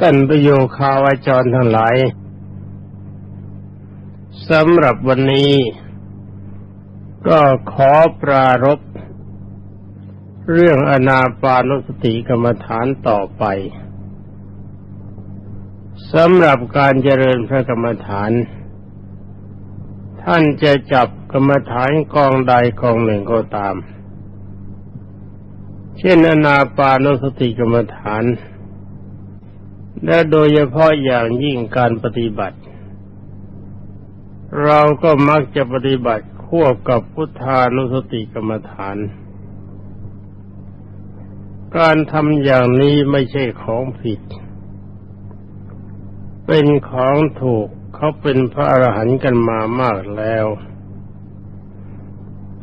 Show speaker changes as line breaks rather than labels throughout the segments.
ท่านประโยคาวาจรทั้งหลายสำหรับวันนี้ ก็ขอปรารบเรื่องอนาปานุสติกรรมฐานต่อไปสำหรับการเจริญพระกรรมฐาน ท่านจะจับกรรมฐานกองใดกองหนึ่งก็ตาม เช่นอนาปานุสติกรรมฐาน และโดยเฉพาะอย่างยิ่งการปฏิบัติ เราก็มักจะปฏิบัติควบกับพุทธานุสติกรรมฐาน การทำอย่างนี้ไม่ใช่ของผิด เป็นของถูกเขาเป็นพระอรหันต์กันมามากแล้ว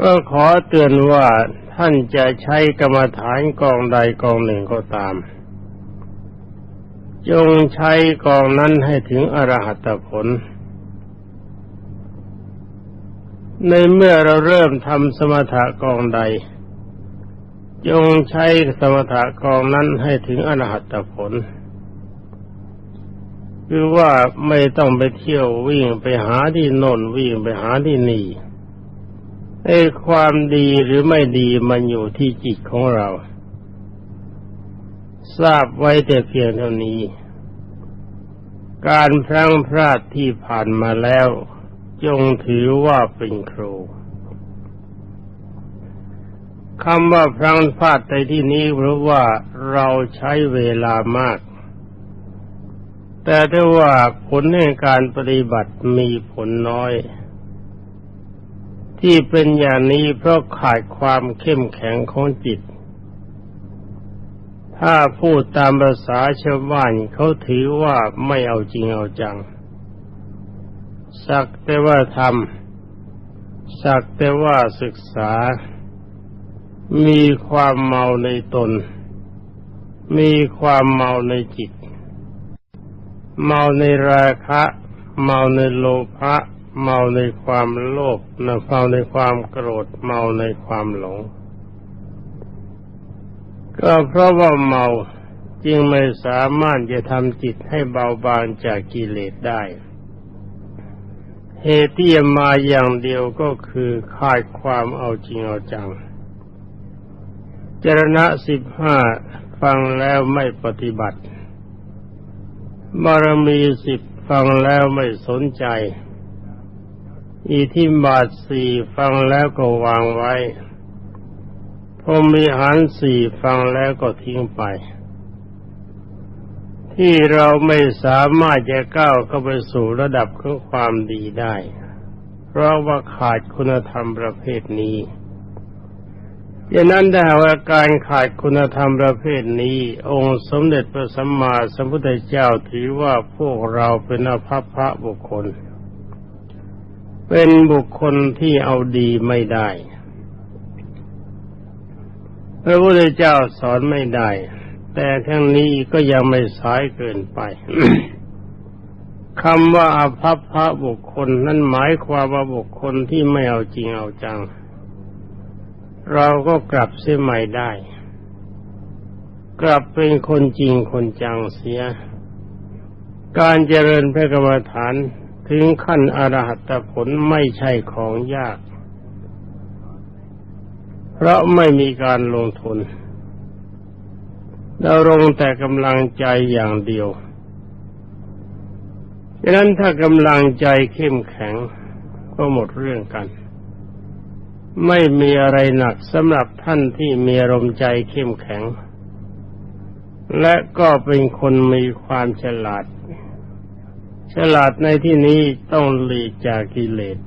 ก็ขอเตือนว่าท่านจะใช้กรรมฐานกองใดกองหนึ่งก็ตาม จงใช้กองนั้นให้ถึงอรหัตผล ในเมื่อเราเริ่มทำสมถะกองใด จงใช้สมถะกองนั้นให้ถึงอรหัตผล คือว่าไม่ต้องไปเที่ยววิ่งไปหาที่โน่นวิ่งไปหาที่นี่ไอ้ความดีหรือไม่ดีมันอยู่ที่จิตของเรา ทราบไว้แต่เพียงเท่านี้ การพลั้งพลาดที่ผ่านมาแล้ว จงถือว่าเป็นครูคำว่าพลั้งพลาดในที่นี้เพราะว่าเราใช้เวลามาก แต่ถ้าว่าผลในการปฏิบัติมีผลน้อย ที่เป็นอย่างนี้เพราะขาดความเข้มแข็งของจิต ถ้าพูดตามภาษาชาวบ้านเขาถือว่าไม่เอาจริงเอาจัง สักแต่ว่าทำสักแต่ว่าศึกษา มีความเมาในตน มีความเมาในจิต เมาในราคะ เมาในโลภะเมาในความโลภเมาในความโกรธ เมาในความหลง ก็เพราะว่าเมาจึงไม่สามารถจะทำจิตให้เบาบางจากกิเลสได้ เหตุที่มาอย่างเดียวก็คือขาดความเอาจริงเอาจังจรณะสิบห้าฟังแล้วไม่ปฏิบัติ บารมีสิบฟังแล้วไม่สนใจอิทิบาทสี่ฟังแล้วก็วางไว้ พรมีหารสี่ฟังแล้วก็ทิ้งไป ที่เราไม่สามารถจะก้าวเข้าไปสู่ระดับของความดีได้ เพราะว่าขาดคุณธรรมประเภทนี้ดังนั้นถ้ว่าการขาดคุณธรรมประเภทนี้ องค์สมเด็จพระสัมมาสัมพุทธเจ้าถือว่าพวกเราเป็นอภัพพระบุคคล เป็นบุคคลที่เอาดีไม่ได้ พระพุทธเจ้าสอนไม่ได้ แต่ทั้งนี้ก็ยังไม่สายเกินไปคำว่าอภัพพระบุคคลนั้นหมายความว่าบุคคลที่ไม่เอาจริงเอาจัง เราก็กลับเสียใหม่ได้ กลับเป็นคนจริงคนจังเสีย การเจริญพระกรรมฐานถึงขั้นอรหัตผลไม่ใช่ของยาก เพราะไม่มีการลงทุนเราลงแต่กำลังใจอย่างเดียวดังนั้นถ้ากำลังใจเข้มแข็งก็หมดเรื่องกัน ไม่มีอะไรหนักสำหรับท่านที่มีอารมณ์ใจเข้มแข็ง และก็เป็นคนมีความฉลาด ฉลาดในที่นี้ต้องหลีกจากกิเลส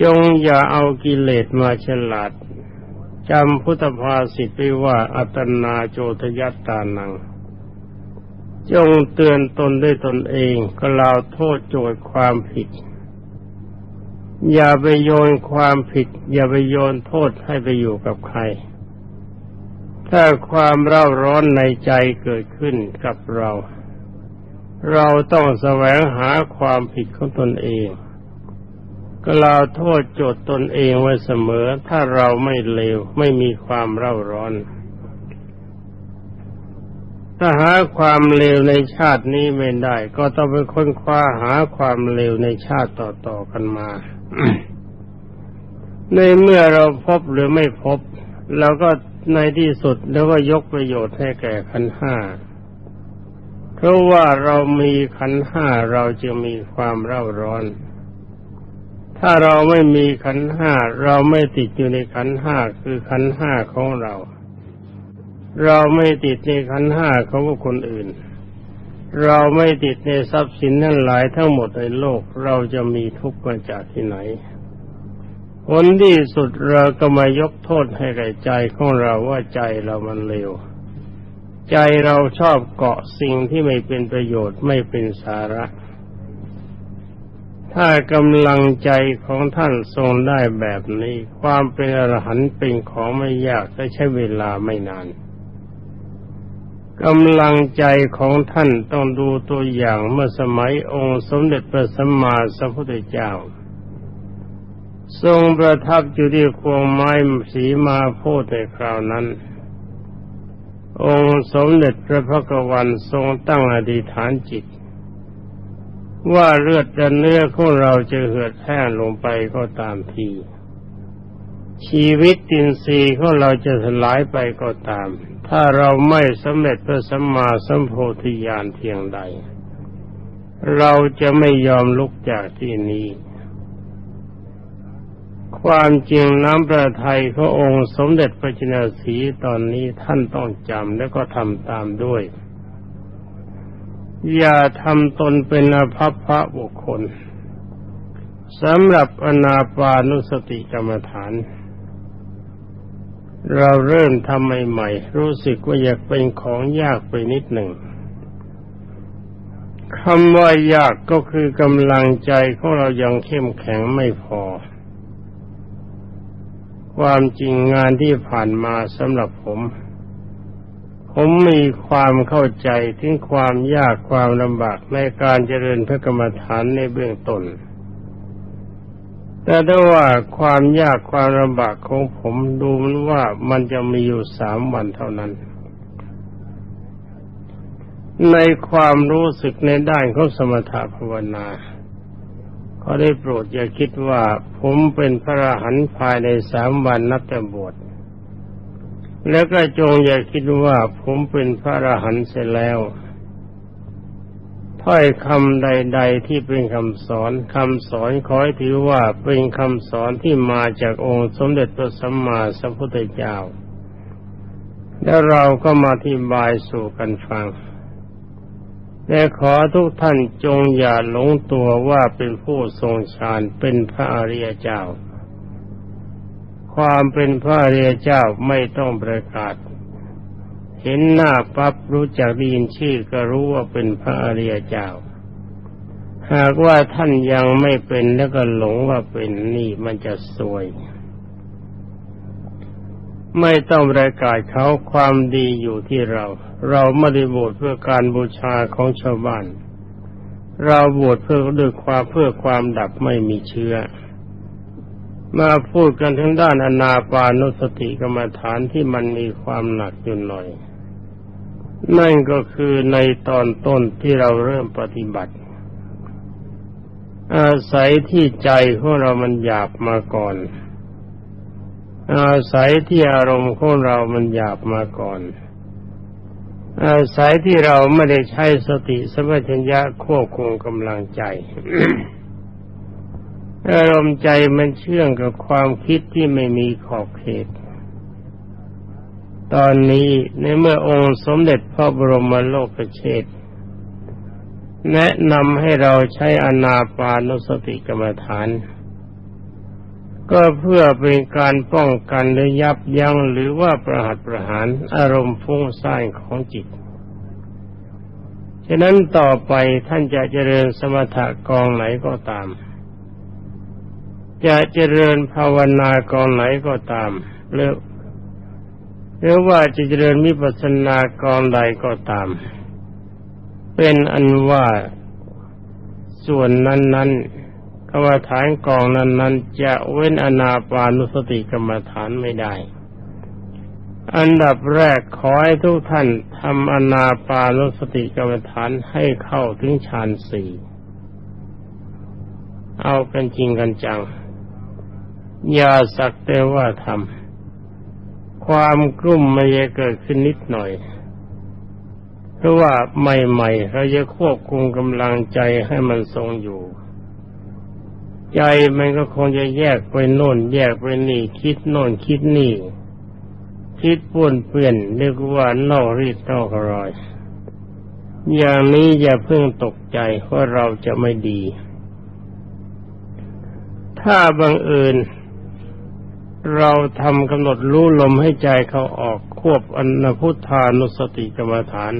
จงอย่าเอากิเลสมาฉลาดจำพุทธภาษิตไว้ว่าอัตนาโจทยัตตานัง จงเตือนตนด้วยตนเองก็ลาวโทษโจทย์ความผิด อย่าไปโยนความผิด อย่าไปโยนโทษให้ไปอยู่กับใคร ถ้าความเร่าร้อนในใจเกิดขึ้นกับเรา เราต้องแสวงหาความผิดของตนเอง ก็เราโทษโจทย์ตนเองไว้เสมอ ถ้าเราไม่เลวไม่มีความเร่าร้อน ถ้าหาความเลวในชาตินี้ไม่ได้ ก็ต้องไปค้นคว้าหาความเลวในชาติต่อๆกันมา ในเมื่อเราพบหรือไม่พบเราก็ในที่สุดแล้วก็ยกประโยชน์ให้แก่ขันห้า เพราะว่าเรามีขันห้าเราจะมีความเร่าร้อน ถ้าเราไม่มีขันห้าเราไม่ติดอยู่ในขันห้าคือขันห้าของเรา เราไม่ติดในขันห้าของคนอื่น เราไม่ติดในทรัพย์สินนั่นหลายทั้งหมดในโลกเราจะมีทุกข์มาจากที่ไหนผลที่สุดเราก็มายกโทษให้แก่ใจของเราว่าใจเรามันเลวใจเราชอบเกาะสิ่งที่ไม่เป็นประโยชน์ไม่เป็นสาระ ถ้ากำลังใจของท่านทรงได้แบบนี้ ความเป็นอรหันต์เป็นของไม่ยากแต่ใช้เวลาไม่นานกำลังใจของท่านต้องดูตัวอย่างเมื่อสมัยองค์สมเด็จพระสัมมาสัมพุทธเจ้า ทรงประทับอยู่ที่ควงไม้สีมาโพธิในคราวนั้น องค์สมเด็จพระพักวันทรงตั้งอธิษฐานจิต ว่าเลือดและเนื้อของเราจะเหือดแห้งลงไปก็ตามที ชีวิตตินทรีย์ของเราจะสลายไปก็ตาม ถ้าเราไม่สำเร็จพระสัมมาสัมโพธิญาณเพียงใด เราจะไม่ยอมลุกจากที่นี้ ความจริงน้ำประทัยขององค์สมเด็จพระจินสีตอนนี้ท่านต้องจำแล้วก็ทำตามด้วย อย่าทำตนเป็นอภัพพระบุคคลสำหรับอนาปานุสติกรรมฐาน เราเริ่มทำใหม่ๆ รู้สึกว่าอยากเป็นของยากไปนิดหนึ่งคำว่ายากก็คือกำลังใจของเรายังเข้มแข็งไม่พอ ความจริงงานที่ผ่านมาสำหรับผม ผมมีความเข้าใจถึงความยากความลำบากในการเจริญพระกรรมฐานในเบื้องต้น แต่ถ้าว่าความยากความลำบากของผมดูมันว่ามันจะมีอยู่สามวันเท่านั้น ในความรู้สึกในด้านของสมถภาวนาขอได้โปรดอย่าคิดว่าผมเป็นพระอรหันต์ภายในสามวันนับแต่บวช แล้วก็จงอย่าคิดว่าผมเป็นพระอรหันต์เสร็จแล้ว ถ้อยคำใด ๆ ที่เป็นคำสอนคำสอนขอให้ถือว่าเป็นคำสอนที่มาจากองค์สมเด็จพระสัมมาสัมพุทธเจ้า แล้วเราก็มาที่บายสู่กันฟังแต่ขอทุกท่านจงอย่าหลงตัวว่าเป็นผู้ทรงฌานเป็นพระอริยเจ้า ความเป็นพระอริยเจ้าไม่ต้องประกาศ เห็นหน้าปั๊บรู้จักได้ยินชื่อก็รู้ว่าเป็นพระอริยเจ้า หากว่าท่านยังไม่เป็นแล้วก็หลงว่าเป็นนี่มันจะสวย ไม่ต้องประกาศเขาความดีอยู่ที่เรา เราไม่ได้บวชเพื่อการบูชาของชาวบ้าน เราบวชเพื่อด้วยความเพื่อความดับไม่มีเชื้อ มาพูดกันทั้งด้านอนาปานุสติกรรมฐานที่มันมีความหนักอยู่หน่อย นั่นก็คือในตอนต้นที่เราเริ่มปฏิบัติ อาศัยที่ใจของเรามันหยาบมาก่อน อาศัยที่อารมณ์ของเรามันหยาบมาก่อน อาศัยที่เราไม่ได้ใช้สติสมัชัญญะควบคุมกำลังใจ อารมณ์ใจมันเชื่องกับความคิดที่ไม่มีขอบเขต ตอนนี้ในเมื่อองค์สมเด็จพระบรมโลกเชษแนะนำให้เราใช้อนาปานุสติกรรมฐาน ก็เพื่อเป็นการป้องกันหรือยับยั้งหรือว่าประหัตประหารอารมณ์ฟุ้งซ่านของจิตฉะนั้นต่อไปท่านจะเจริญสมถะกองไหนก็ตาม จะเจริญภาวนากองไหนก็ตามหรือหรือว่าจะเจริญมิปัสสนากองใดก็ตาม เป็นอันว่าส่วนนั้นๆกรรมฐานกองนั้นนั้นจะเว้นอนาปานุสติกรรมฐานไม่ได้ อันดับแรกขอให้ทุกท่านทำอนาปานุสติกรรมฐานให้เข้าถึงฌานสี่ เอากันจริงกันจัง อย่าสักแต่ว่าทำความกลุ่มไม่จะเกิดขึ้นนิดหน่อย เพราะว่าใหม่ๆเราจะควบคุมกำลังใจให้มันทรงอยู่ ใจมันก็คงจะแยกไปโน่น แยกไปนี่ คิดโน่นคิดนี่ คิดป่วนเปลี่ยนเรียกว่านอกรีดนอกรอย อย่างนี้อย่าเพิ่งตกใจว่าเราจะไม่ดีถ้าบังเอิญ เราทำกำหนดรู้ลมให้ใจเขาออกควบอนพุทธานุสติกรรมฐาน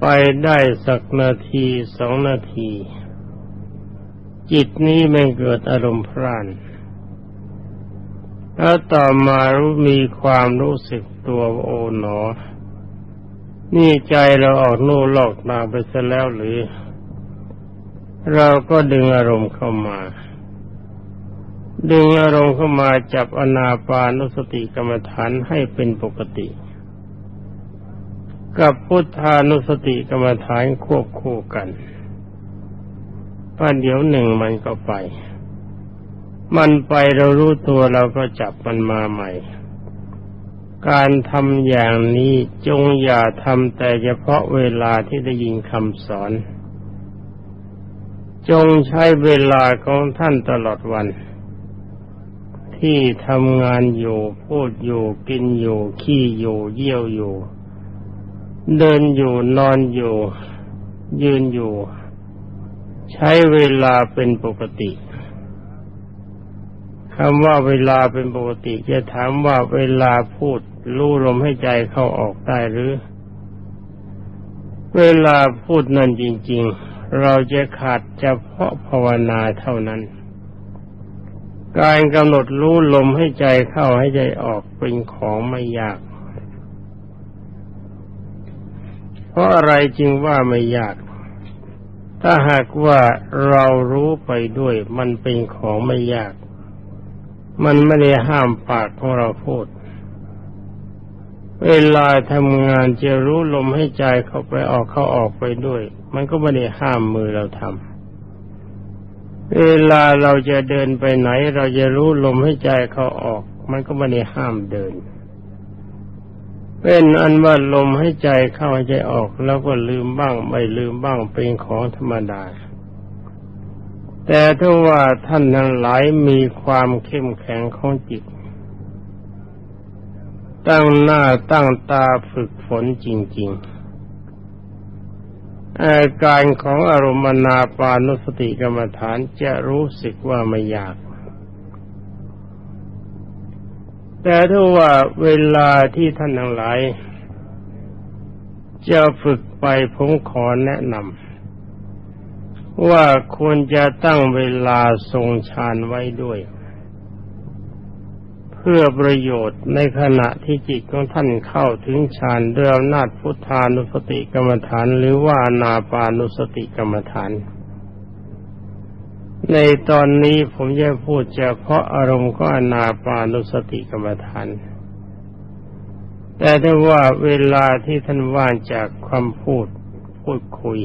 ไปได้สักนาทีสองนาที จิตนี้มันเกิดอารมณ์พร่านแล้วต่อมารู้มีความรู้สึกตัวโอ๋หนอ นี่ใจเราออกนู่ลอกนาไปซะแล้วหรือ เราก็ดึงอารมณ์เข้ามา ดึงอารมณ์เข้ามาจับอนาปานุสติกรรมฐานให้เป็นปกติ กับพุทธานุสติกรรมฐานควบคู่กันป้าเดี๋ยวหนึ่งมันก็ไป มันไปเรารู้ตัวเราก็จับมันมาใหม่ การทำอย่างนี้จงอย่าทำแต่เฉพาะเวลาที่ได้ยินคำสอน จงใช้เวลาของท่านตลอดวัน ที่ทำงานอยู่พูดอยู่กินอยู่ ขี้อยู่เยี่ยวอยู่ เดินอยู่นอนอยู่ ยืนอยู่ ใช้เวลาเป็นปกติคำว่าเวลาเป็นปกติ จะถามว่าเวลาพูดรู้ลมให้ใจเข้าออกได้หรือ เวลาพูดนั่นจริง ๆ เราจะขาดเฉพาะภาวนาเท่านั้น การกำหนดรู้ลมให้ใจเข้าให้ใจออกเป็นของไม่ยาก เพราะอะไรจริงว่าไม่ยาก ถ้าหากว่าเรารู้ไปด้วย มันเป็นของไม่ยาก มันไม่ได้ห้ามปากของเราพูด เวลาทำงานจะรู้ลมให้ใจเข้าไปออกเข้าออกไปด้วย มันก็ไม่ได้ห้ามมือเราทำ เวลาเราจะเดินไปไหน เราจะรู้ลมให้ใจเข้าออก มันก็ไม่ได้ห้ามเดิน เป็นอันว่าลมให้ใจเข้าใจออก แล้วก็ลืมบ้าง ไม่ลืมบ้างเป็นของธรรมดา แต่ถ้าว่าท่านทั้งหลายมีความเข้มแข็งของจิต ตั้งหน้าตั้งตาฝึกฝนจริง ๆ อาการของอารมณ์นาปานุสติกรรมฐานจะรู้สึกว่าไม่ยาก แต่ถ้าว่าเวลาที่ท่านทั้งหลายจะฝึกไปผมขอแนะนำว่าควรจะตั้งเวลาทรงฌานไว้ด้วย เพื่อประโยชน์ในขณะที่จิตของท่านเข้าถึงฌานด้วยอำนาจพุทธานุสติกรรมฐาน หรือว่านาปานุสติกรรมฐาน ในตอนนี้ผมจะพูดเฉพาะอารมณ์ก็อนาปานุสติกรรมฐาน แต่ถ้าว่าเวลาที่ท่านว่างจากความพูดพูดคุย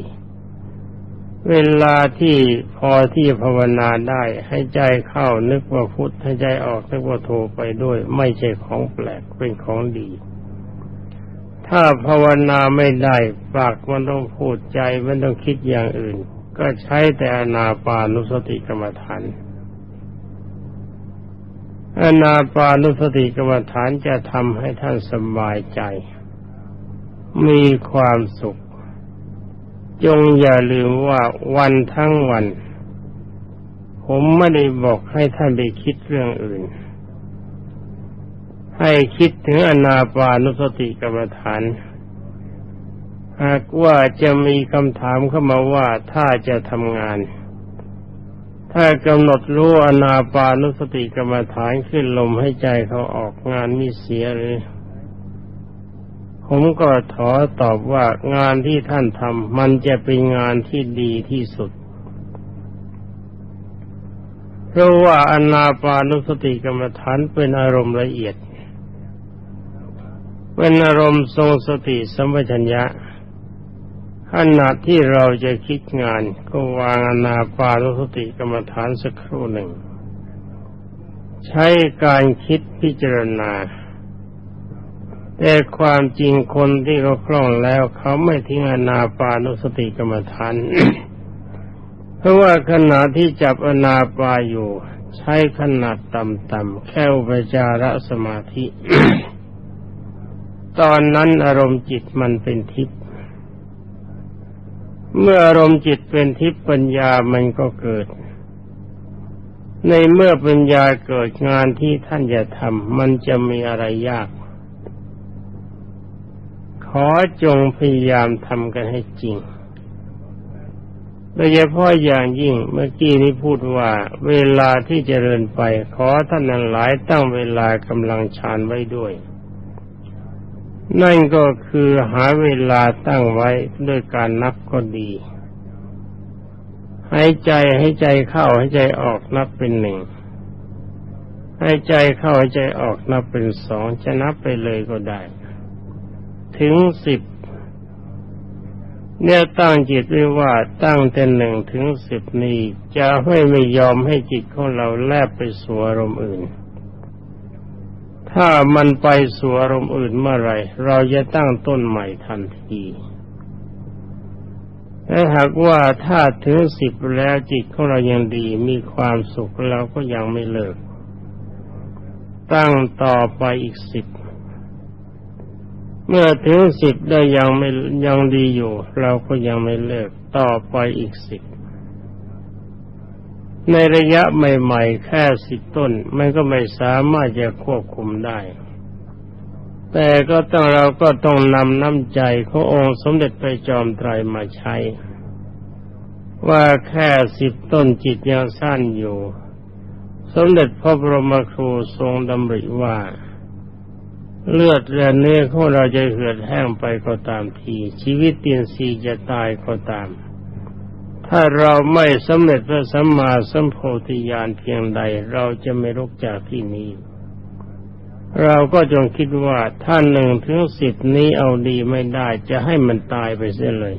เวลาที่พอที่ภาวนาได้ ให้ใจเข้านึกว่าพุทธให้ใจออกนึกว่าโทไปด้วย ไม่ใช่ของแปลกเป็นของดี ถ้าภาวนาไม่ได้ปากมันต้องพูดใจมันต้องคิดอย่างอื่น ก็ใช้แต่อนาปานุสติกรรมฐานอนาปานุสติกรรมฐานจะทำให้ท่านสบายใจ มีความสุข จงอย่าลืมว่าวันทั้งวัน ผมไม่ได้บอกให้ท่านไปคิดเรื่องอื่น ให้คิดถึงอนาปานุสติกรรมฐาน หากว่าจะมีคำถามเข้ามาว่าถ้าจะทำงาน ถ้ากำหนดรู้อนาปานุสติกรรมฐานขึ้นลมให้ใจเขาออกงานมีเสียหรือ ผมก็ขอตอบว่างานที่ท่านทำมันจะเป็นงานที่ดีที่สุด เพราะว่าอนาปานุสติกรรมฐานเป็นอารมณ์ละเอียด เป็นอารมณ์ทรงสติสัมปชัญญะขณะที่เราจะคิดงานก็วางอนาปานุสติกรรมฐานสักครู่หนึ่ง ใช้การคิดพิจารณา แต่ความจริงคนที่เขาคล่องแล้วเขาไม่ทิ้งอนาปานุสติกรรมฐาน เพราะว่าขณะที่จับอนาปาอยู่ ใช้ขนาดต่ำๆแค่อุปจารสมาธิ ตอนนั้นอารมณ์จิตมันเป็นทิพย์เมื่ออารมณ์จิตเป็นทิพย์ปัญญามันก็เกิด ในเมื่อปัญญาเกิดงานที่ท่านจะทำมันจะมีอะไรยาก ขอจงพยายามทำกันให้จริง โดยเฉพาะอย่างยิ่งเมื่อกี้นี้พูดว่า เวลาที่จเจริญไป ขอท่านหลายตั้งเวลากำลังฌานไว้ด้วย นั่นก็คือหาเวลาตั้งไว้ด้วยการนับก็ดีหายใจให้ใจเข้าให้ใจออกนับเป็นหนึ่งให้ใจเข้าให้ใจออกนับเป็นสองจะนับไปเลยก็ได้ ถึงสิบเนี่ยตั้งจิตไว้ว่าตั้งแต่หนึ่งถึงสิบนี้จะให้ไม่ยอมให้จิตของเราแลบไปสู่อารมณ์อื่น ถ้ามันไปสู่อารมณ์อื่นเมื่อไรเราจะตั้งต้นใหม่ทันทีแต่หากว่าถ้าถึงสิบแล้วจิตของเรายังดีมีความสุขเราก็ยังไม่เลิก ตั้งต่อไปอีกสิบ เมื่อถึงสิบได้ยังไม่ยังดีอยู่ เราก็ยังไม่เลิกต่อไปอีกสิบในระยะใหม่ๆ แค่สิบต้น มันก็ไม่สามารถจะควบคุมได้ แต่ก็ต้องเราก็ต้องนำน้ำใจขององค์สมเด็จพระจอมไตรมาใช้ ว่าแค่สิบต้นจิตยังสั้นอยู่ สมเด็จพระบรมครูทรงดำริว่า เลือดและเนื้อของเราจะเหือดแห้งไปก็ตามที ชีวิตเตียนซีจะตายก็ตาม ถ้าเราไม่สำเร็จพระสัมมาสัมโพธิญาณเพียงใด เราจะไม่ลุกจากที่นี้ เราก็จงคิดว่าถ้านหนึ่งถึงสิบนี้เอาดีไม่ได้จะให้มันตายไปเสียเลย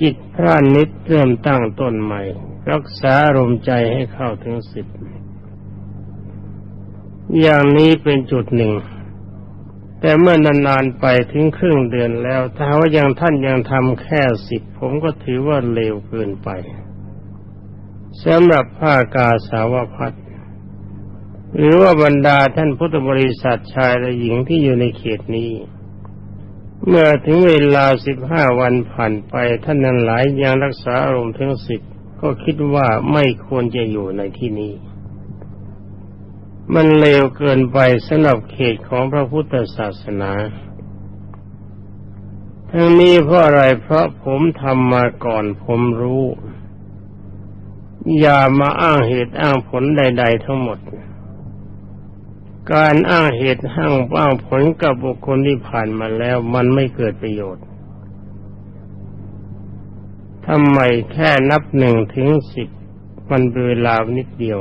จิตพระนิดเริ่มตั้งต้นใหม่ รักษาลมใจให้เข้าถึงสิบ อย่างนี้เป็นจุดหนึ่ง แต่เมื่อนานๆไปถึงครึ่งเดือนแล้ว ถ้าว่ายังท่านยังทำแค่สิบผมก็ถือว่าเร็วเกินไปสำหรับผ้ากาสาวพัดหรือว่าบรรดาท่านพุทธบริษัทชายและหญิงที่อยู่ในเขตนี้ เมื่อถึงเวลาสิบห้าวันผ่านไปท่านนั้นหลายยังรักษาอารมณ์ถึงสิบก็คิดว่าไม่ควรจะอยู่ในที่นี้ มันเลวเกินไปสำหรับเขตของพระพุทธศาสนา ทั้งนี้เพราะอะไรเพราะผมทำมาก่อนผมรู้ อย่ามาอ้างเหตุอ้างผลใด ๆ ทั้งหมด การอ้างเหตุอ้างอ้างผลกับบุคคลที่ผ่านมาแล้วมันไม่เกิดประโยชน์ทำไมแค่นับหนึ่งถึงสิบมันเป็นเวลานิดเดียว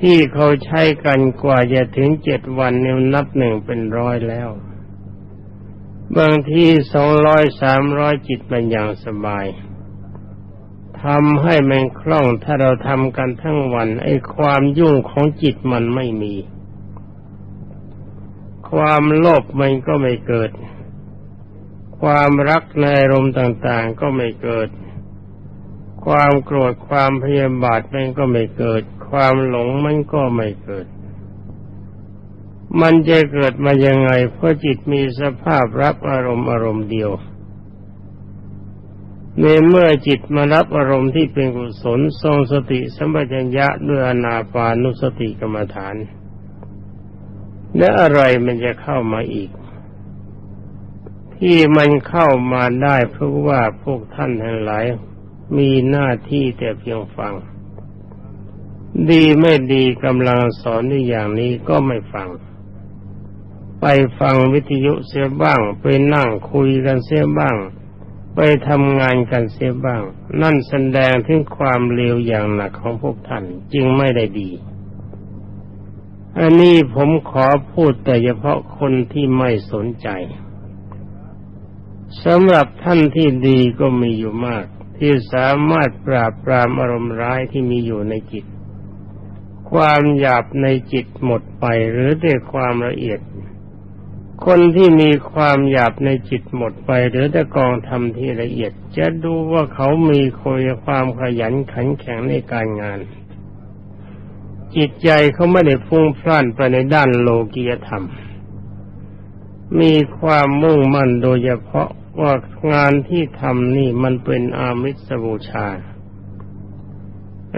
ที่เขาใช้กันกว่าจะถึงเจ็ดวันเนี่ยนับหนึ่งเป็นร้อยแล้ว บางทีสองร้อยสามร้อยจิตมันอย่างสบายทำให้มันคล่องถ้าเราทำกันทั้งวัน ไอ้ความยุ่งของจิตมันไม่มี ความโลภมันก็ไม่เกิด ความรักในอารมณ์ต่างๆก็ไม่เกิด ความโกรธความพยาบาทมันก็ไม่เกิด ความหลงมันก็ไม่เกิด มันจะเกิดมายังไง เพราะจิตมีสภาพรับอารมณ์อารมณ์เดียวในเมื่อจิตมารับอารมณ์ที่เป็นกุศลทรงสติสัมปชัญญะด้วยอนาปานุสติกรรมฐาน และอะไรมันจะเข้ามาอีก ที่มันเข้ามาได้เพราะว่าพวกท่านทั้งหลายมีหน้าที่แต่เพียงฟัง ดีไม่ดีกำลังสอนในอย่างนี้ก็ไม่ฟัง ไปฟังวิทยุเสียบ้าง ไปนั่งคุยกันเสียบ้าง ไปทำงานกันเสียบ้าง นั่นแสดงถึงความเลวอย่างหนักของพวกท่านจึงไม่ได้ดีอันนี้ผมขอพูดแต่เฉพาะคนที่ไม่สนใจสำหรับท่านที่ดีก็มีอยู่มาก ที่สามารถปราบปรามอารมณ์ร้ายที่มีอยู่ในจิต ความหยาบในจิตหมดไปหรือด้วยความละเอียด คนที่มีความหยาบในจิตหมดไป หรือแต่กองทำที่ละเอียด จะดูว่าเขามีความขยันขันแข็งในการงาน จิตใจเขาไม่ได้ฟุ้งพล่านไปในด้านโลกียธรรม มีความมุ่งมั่นโดยเฉพาะว่างานที่ทำนี่มันเป็นอามิสบูชา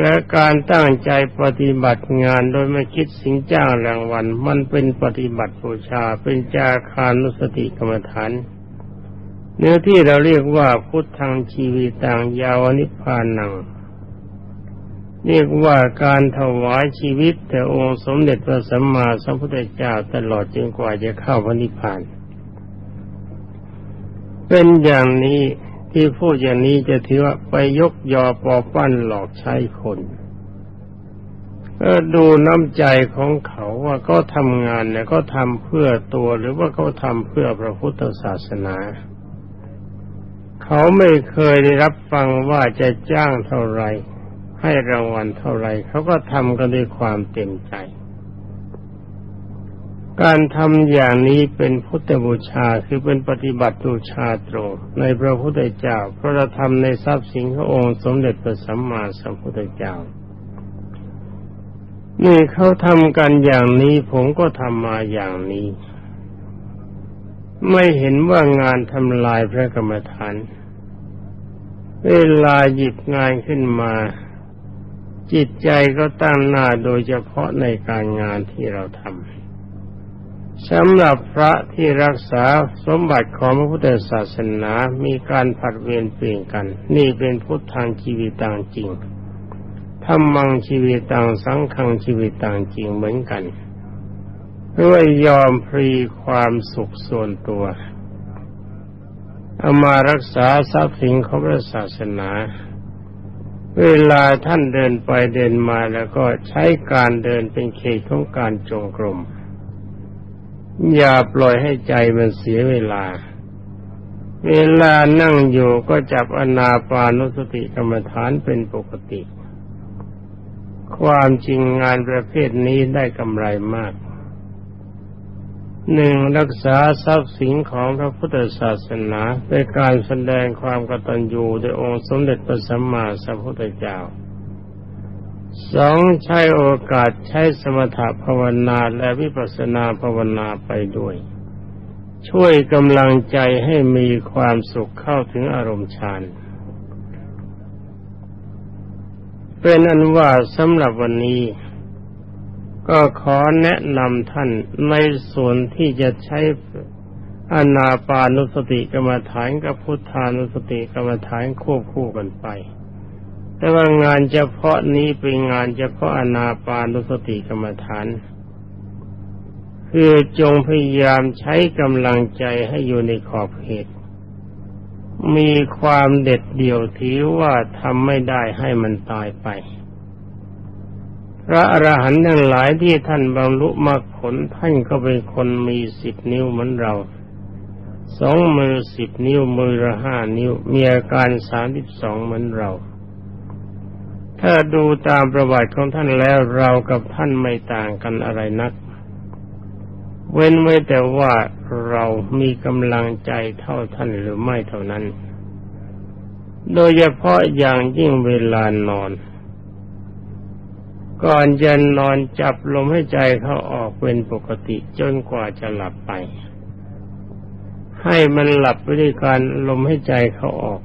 และการตั้งใจปฏิบัติงานโดยไม่คิดสิงจ้างรางวัลมันเป็นปฏิบัติบูชาเป็นจาคานุสติกรรมฐานเนื้อที่เราเรียกว่าพุทธังชีวิตังยาวนิพพานัง เรียกว่าการถวายชีวิตแต่องค์สมเด็จพระสัมมาสัมพุทธเจ้าตลอดจนกว่าจะเข้าพระนิพพาน เป็นอย่างนี้ ที่พูดอย่างนี้จะถือว่าไปยกยอปอปั้นหลอกใช้คนก็ดูน้ำใจของเขาว่าก็ทำงานเนี่ยก็ทำเพื่อตัวหรือว่าเขาทำเพื่อพระพุทธศาสนา เขาไม่เคยได้รับฟังว่าจะจ้างเท่าไหร่ให้รางวัลเท่าไรเขาก็ทำกันด้วยความเต็มใจ การทำอย่างนี้เป็นพุทธบูชาคือเป็นปฏิบัติบูชาตรงในพระพุทธเจ้าเพราะเราทำในทรัพย์สินขององค์สมเด็จพระสัมมาสัมพุทธเจ้า นี่เขาทำกันอย่างนี้ผมก็ทำมาอย่างนี้ ไม่เห็นว่างานทำลายพระกรรมฐาน เวลาหยิบงานขึ้นมา จิตใจก็ตั้งหน้าโดยเฉพาะในการงานที่เราทำ สำหรับพระที่รักษาสมบัติของพระพุทธศาสนา มีการผัดเวียนเปลี่ยนกัน นี่เป็นพุทธังชีวิตต่างจริงธรรมังชีวิตต่างสังขังชีวิตต่างจริงเหมือนกันด้วยยอมพรีความสุขส่วนตัวเอามารักษาทรัพย์สินของพระศาสนา เวลาท่านเดินไปเดินมาแล้วก็ใช้การเดินเป็นเขตของการจงกรม อย่าปล่อยให้ใจมันเสียเวลา เวลานั่งอยู่ก็จับอนาปานุสติกรรมฐานเป็นปกติ ความจริงงานประเภทนี้ได้กำไรมาก หนึ่งรักษาทรัพย์สินของพระพุทธศาสนาด้วยการแสดงความกตัญญูโดยองค์สมเด็จพระสัมมาสัมพุทธเจ้า สองใช้โอกาสใช้สมถะภาวนาและวิปัสสนาภาวนาไปด้วย ช่วยกำลังใจให้มีความสุขเข้าถึงอารมณ์ฌานเป็นอันว่าสำหรับวันนี้ ก็ขอแนะนำท่านในส่วนที่จะใช้อนาปานุสติกรรมฐานกับพุทธานุสติกรรมฐานควบคู่กันไป แต่ว่างานเฉพาะนี้เป็นงานเฉพาะอนาปานุสติกรรมฐาน คือจงพยายามใช้กำลังใจให้อยู่ในขอบเขตมีความเด็ดเดี่ยวถือว่าทำไม่ได้ให้มันตายไป พระอรหันต์ทั้งหลายที่ท่านบรรลุมรรคผลท่านก็เป็นคนมีสิบนิ้วเหมือนเราสองมือสิบนิ้วมือละห้านิ้ว มีอาการสามสิบสองเหมือนเรา ถ้าดูตามประวัติของท่านแล้วเรากับท่านไม่ต่างกันอะไรนัก เว้นไว้แต่ว่าเรามีกำลังใจเท่าท่านหรือไม่เท่านั้น โดยเฉพาะอย่างยิ่งเวลานอน ก่อนจะนอนจับลมให้ใจเขาออกเป็นปกติจนกว่าจะหลับไป ให้มันหลับไปด้วยการลมให้ใจเขาออก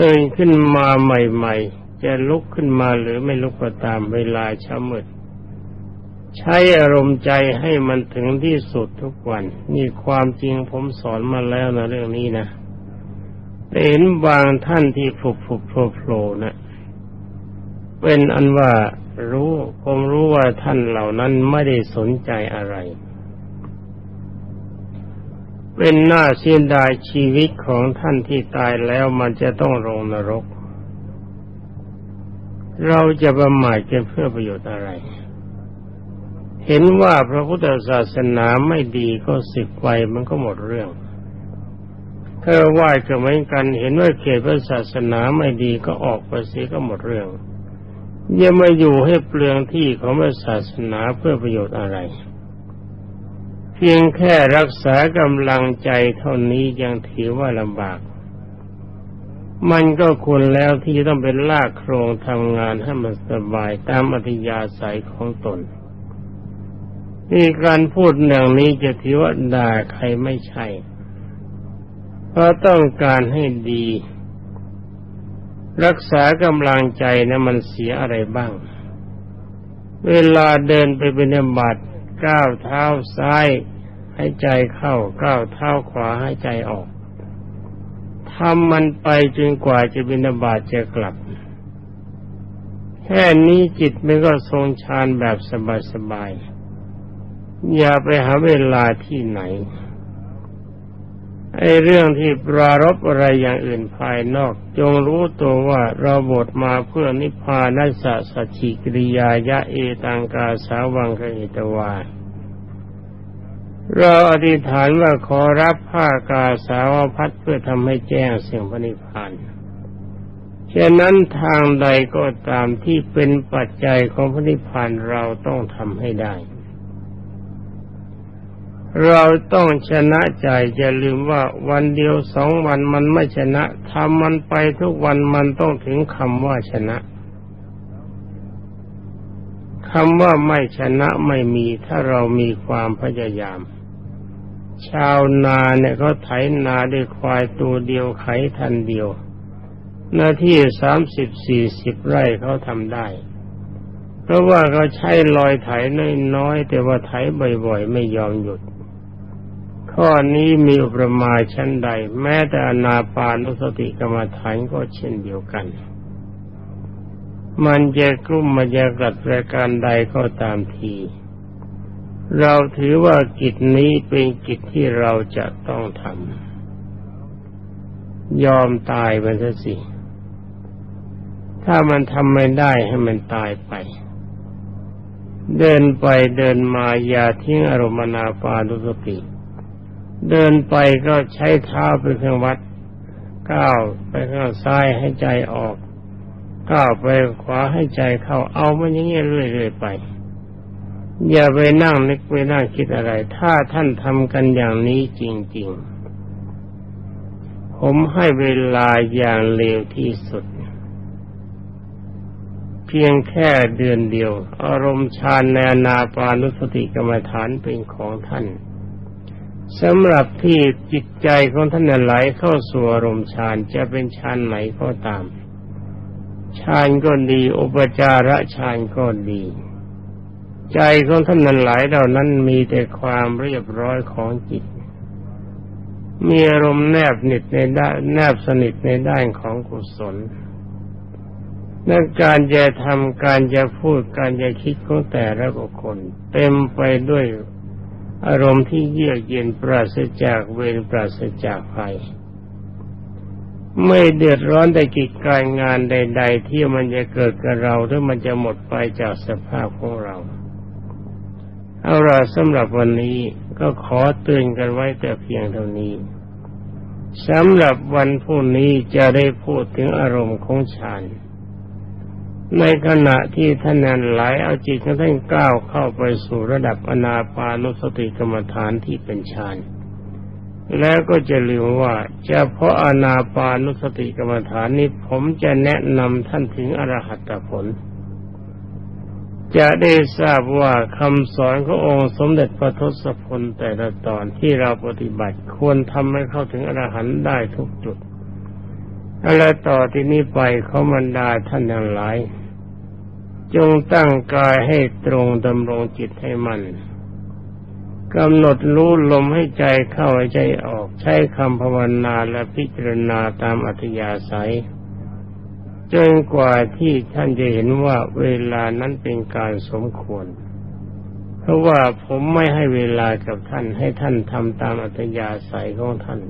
ตื่นขึ้นมาใหม่ๆ จะลุกขึ้นมาหรือไม่ลุกก็ตามเวลาเช้ามืดใช้อารมณ์ใจให้มันถึงที่สุดทุกวัน นี่ความจริงผมสอนมาแล้วนะเรื่องนี้นะเห็นบางท่านที่ผุบผุบโผล่นะเป็นอันว่ารู้คงรู้ว่าท่านเหล่านั้นไม่ได้สนใจอะไร เป็นหน้าเสียดายชีวิตของท่านที่ตายแล้วมันจะต้องลงนรก เราจะประมาทกันเพื่อประโยชน์อะไร เห็นว่าพระพุทธศาสนาไม่ดีก็สึกไปมันก็หมดเรื่องเธอไหว้ก็เหมือนกัน เห็นว่าเขตพระศาสนาไม่ดีก็ออกไปเสียก็หมดเรื่องอย่ามาอยู่ให้เปลืองที่ของพระศาสนาเพื่อประโยชน์อะไร เพียงแค่รักษากำลังใจเท่านี้ยังถือว่าลำบาก มันก็ควรแล้วที่จะต้องเป็นลากโครงทำงานให้มันสบายตามอัธยาศัยของตนนี่การพูดอย่างนี้จะถือว่าด่าใครไม่ใช่ เพราะต้องการให้ดี รักษากำลังใจนะมันเสียอะไรบ้าง เวลาเดินไปเป็นบัตรก้าวเท้าซ้าย ให้ใจเข้าก้าวเท้าขวาให้ใจออก ทำมันไปจนกว่าจะบินบาตจะกลับ แค่นี้จิตมันก็ทรงฌานแบบสบายๆ อย่าไปหาเวลาที่ไหน ไอ้เรื่องที่ปรารบอะไรอย่างอื่นภายนอก จงรู้ตัวว่าเราบทมาเพื่อนิพพานัสสชิกริยายะเอตังกาสาวังคหิตวา เราอธิษฐานว่าขอรับผ้ากาสาวพัดเพื่อทำให้แจ้งเสียงพระนิพพานฉะนั้นทางใดก็ตามที่เป็นปัจจัยของพระนิพพานเราต้องทำให้ได้ เราต้องชนะใจจะลืมว่าวันเดียวสองวันมันไม่ชนะทำมันไปทุกวันมันต้องถึงคำว่าชนะคำว่าไม่ชนะไม่มีถ้าเรามีความพยายาม ชาวนาเนี่ยเขาไถนาด้วยควายตัวเดียวไขทันเดียว หน้าที่สามสิบสี่สิบไร่เขาทำได้ เพราะว่าเขาใช้ลอยไถน้อยๆแต่ว่าไถบ่อยๆ ไม่ยอมหยุด ข้อนี้มีอุปมาชั้นใด แม้แต่อนาปานุสติกรรมฐานก็เช่นเดียวกัน มันจะกลุ่มมันจะกัดรายการใดก็ตามที เราถือว่ากิจนี้เป็นกิจที่เราจะต้องทำยอมตายไปซะสิ ถ้ามันทำไม่ได้ให้มันตายไป เดินไปเดินมาอย่าทิ้งอารมณ์นาปานุสติ เดินไปก็ใช้เท้าเป็นเครื่องวัด ก้าวไปข้างซ้ายให้ใจออก ก้าวไปขวาให้ใจเข้าเอามันอย่างเงี้ยเรื่อยๆไป อย่าไปนั่งนึกไปนั่งคิดอะไร ถ้าท่านทำกันอย่างนี้จริง ๆ ผมให้เวลาอย่างเร็วที่สุด เพียงแค่เดือนเดียว อารมณ์ฌานในนาปานุสติกรรมฐานเป็นของท่านสำหรับที่จิตใจของท่านไหลเข้าสู่อารมณ์ฌานจะเป็นฌานไหนก็ตามฌานก็ดี อุปจาระฌานก็ดี ใจของท่านนั้นหลายเหล่านั้นมีแต่ความเรียบร้อยของจิต มีอารมณ์แนบนิดในด้านแนบสนิทในด้านของกุศลนักการจะทำการจะพูดการจะคิดของแต่ละบุคคล เต็มไปด้วยอารมณ์ที่เยือกเย็นปราศจากเวรปราศจากภัย ไม่เดือดร้อนแต่กิจการงานใด ๆ ที่มันจะเกิดกับเราหรือมันจะหมดไปจากสภาพของเรา เอาละสำหรับวันนี้ก็ขอเตือนกันไว้แต่เพียงเท่านี้สำหรับวันพรุ่งนี้จะได้พูดถึงอารมณ์ของฌานในขณะที่ท่านนั้นไหลเอาจิตของท่านก้าวเข้าไปสู่ระดับอนาปานุสติกรรมฐานที่เป็นฌานแล้วก็จะลืมว่าเฉพาะอนาปานุสติกรรมฐานนี้ผมจะแนะนำท่านถึงอรหัตผล จะได้ทราบว่าคำสอนขององค์สมเด็จพระทศพลแต่ละตอนที่เราปฏิบัติควรทำให้เข้าถึงอรหันต์ได้ทุกจุดอะไรต่อที่นี้ไปเขามันดาท่านทั้งหลาย จงตั้งกายให้ตรงดำรงจิตให้มันกำหนดรู้ลมให้ใจเข้าใจออกใช้คำภาวนาและพิจารณาตามอัธยาศัย จนกว่าที่ท่านจะเห็นว่าเวลานั้นเป็นการสมควร เพราะว่าผมไม่ให้เวลากับท่านให้ท่านทำตามอัตยาศัยของท่าน